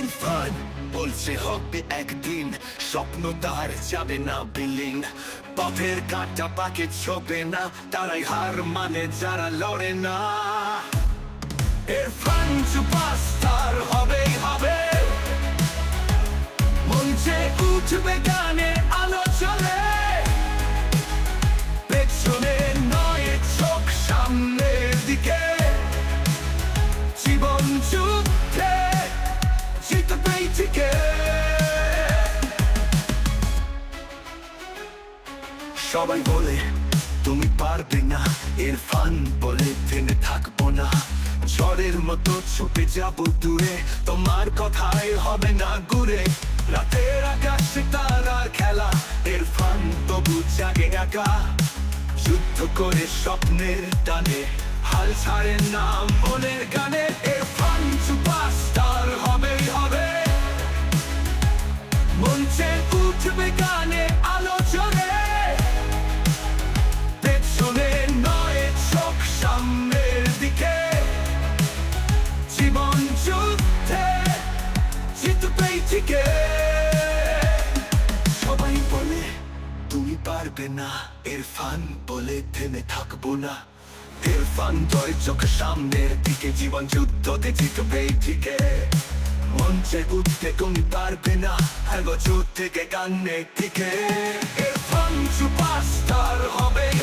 ইরফান বলছে হবে একদিন স্বপ্ন তার যাবে না বিলিং পথের কাটা পাকে ছোবে না তারাই হার মানে যারা লড়ে না ইরফান সুপারস্টার সবাই বলে, তুমি পারবে না ইরফান বলে থেমে থাকব না। ঝড়ের মতো ছুটে যাব দূরে, তোমার কথাই হবে না ঘুরে রাতের আকাশে তারার খেলা ইরফান তবু জাগে একা। যুদ্ধ করে স্বপ্নের টানে, হাল ছাড়ে না মনের গানে থেকে সবাই বলে, তুমি পারবে না। ইরফান বলে, থেমে থাকব না। ইরফান তোর চোখ সামনের দিকে, জীবন যুদ্ধতে জিতবেই থেকে মঞ্চে উঠতে, তুমি পারবে না। এগো যুদ্ধ থেকে গানের দিকে। ইরফান সুপারস্টার হবেই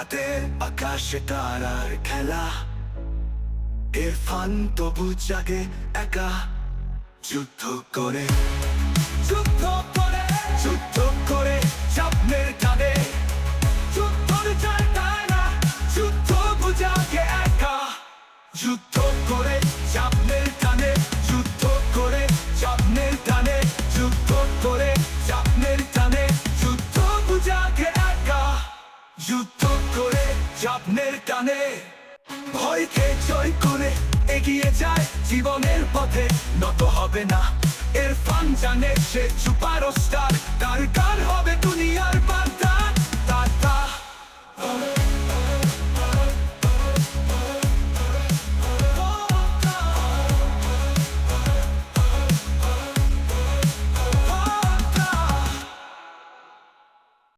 রাতের আকাশে তারার খেলা। ইরফান তবু জাগে একা। যুদ্ধ করে যুদ্ধ করে যুদ্ধ করে স্বপ্নের টানে জায়গায় যুদ্ধ বুঝাকে একা। যুদ্ধ করে স্বপ্নের টানে যুদ্ধ করে স্বপ্নের টানে যুদ্ধ করে স্বপ্নের যুদ্ধ বুঝাকে একা। যুদ্ধ স্বপ্নের টানে। ভয়কে জয় করে এগিয়ে যায় জীবনের পথে। নত হবে না, এর ফান জানে সে সুপার